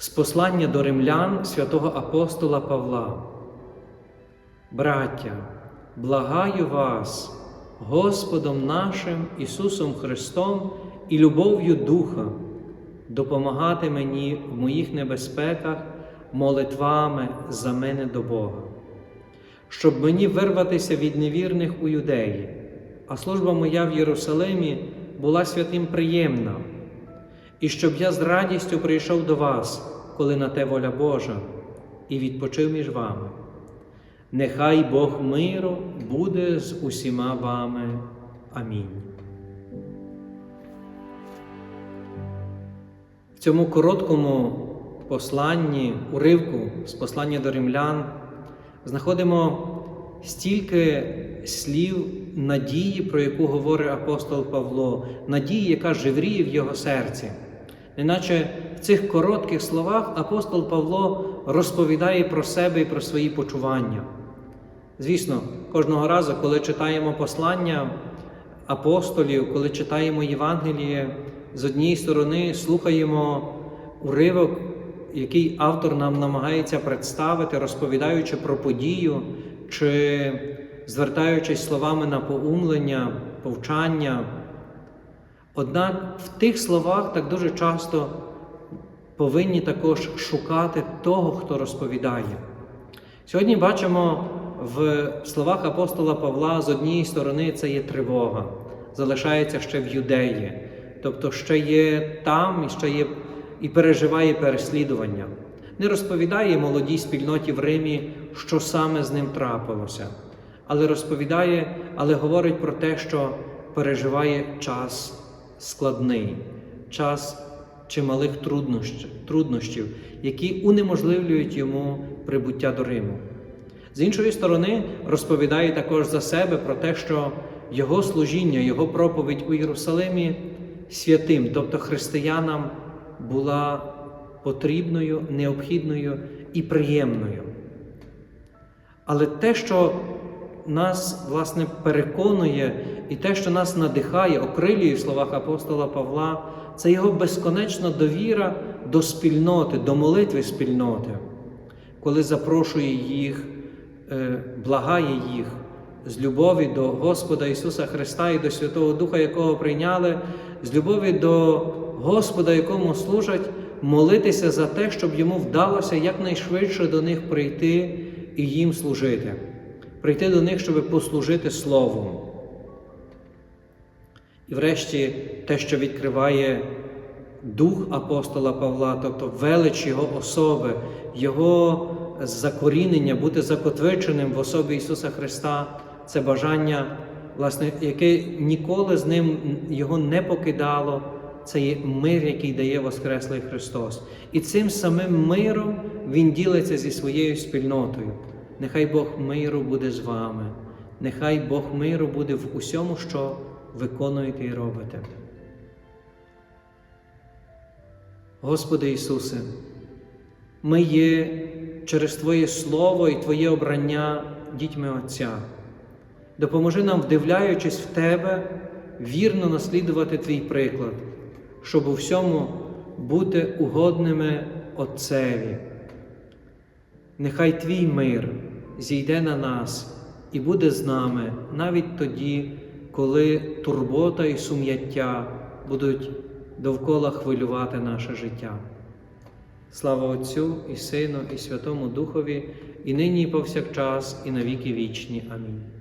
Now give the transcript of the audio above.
З послання до римлян святого апостола Павла. Браття, благаю вас, Господом нашим Ісусом Христом і любов'ю Духа, допомагати мені в моїх небезпеках, молитвами за мене до Бога, щоб мені вирватися від невірних у юдеї, а служба моя в Єрусалимі була святим приємна, і щоб я з радістю прийшов до вас, коли на те воля Божа, і відпочив між вами. Нехай Бог миру буде з усіма вами. Амінь. В цьому короткому посланні, уривку з послання до римлян, знаходимо стільки слів надії, про яку говорить апостол Павло, надії, яка живріє в його серці. Неначе в цих коротких словах апостол Павло розповідає про себе і про свої почування. Звісно, кожного разу, коли читаємо послання апостолів, коли читаємо Євангеліє, з однієї сторони слухаємо уривок, який автор нам намагається представити, розповідаючи про подію, чи звертаючись словами на поумлення, повчання. Однак в тих словах так дуже часто повинні також шукати того, хто розповідає. Сьогодні бачимо в словах апостола Павла з однієї сторони це є тривога, залишається ще в юдеї, тобто ще є там і ще є і переживає переслідування. Не розповідає молодій спільноті в Римі, що саме з ним трапилося, але розповідає, але говорить про те, що переживає час складний, час чималих труднощів, які унеможливлюють йому прибуття до Риму. З іншої сторони, розповідає також за себе про те, що його служіння, його проповідь у Єрусалимі святим, тобто християнам, була потрібною, необхідною і приємною. Але те, що нас, власне, переконує і те, що нас надихає, окрилює в словах апостола Павла, це його безконечна довіра до спільноти, до молитви спільноти, коли запрошує їх, е, благає їх з любові до Господа Ісуса Христа і до Святого Духа, якого прийняли, з любові до Господа, якому служать, молитися за те, щоб йому вдалося якнайшвидше до них прийти і їм служити, прийти до них, щоб послужити Словом. І врешті те, що відкриває дух апостола Павла, тобто велич Його особи, Його закорінення, бути закотвиченим в особі Ісуса Христа, це бажання, власне, яке ніколи з ним його не покидало. Це є мир, який дає Воскреслий Христос. І цим самим миром Він ділиться зі своєю спільнотою. Нехай Бог миру буде з вами, нехай Бог миру буде в усьому, що виконуєте і робите. Господи Ісусе, ми є через Твоє Слово і Твоє обрання дітьми Отця. Допоможи нам, вдивляючись в Тебе, вірно наслідувати Твій приклад, щоб у всьому бути угодними Отцеві. Нехай Твій мир зійде на нас і буде з нами навіть тоді, коли турбота і сум'яття будуть довкола хвилювати наше життя. Слава Отцю і Сину, і Святому Духові, і нині, і повсякчас, і на віки вічні. Амінь.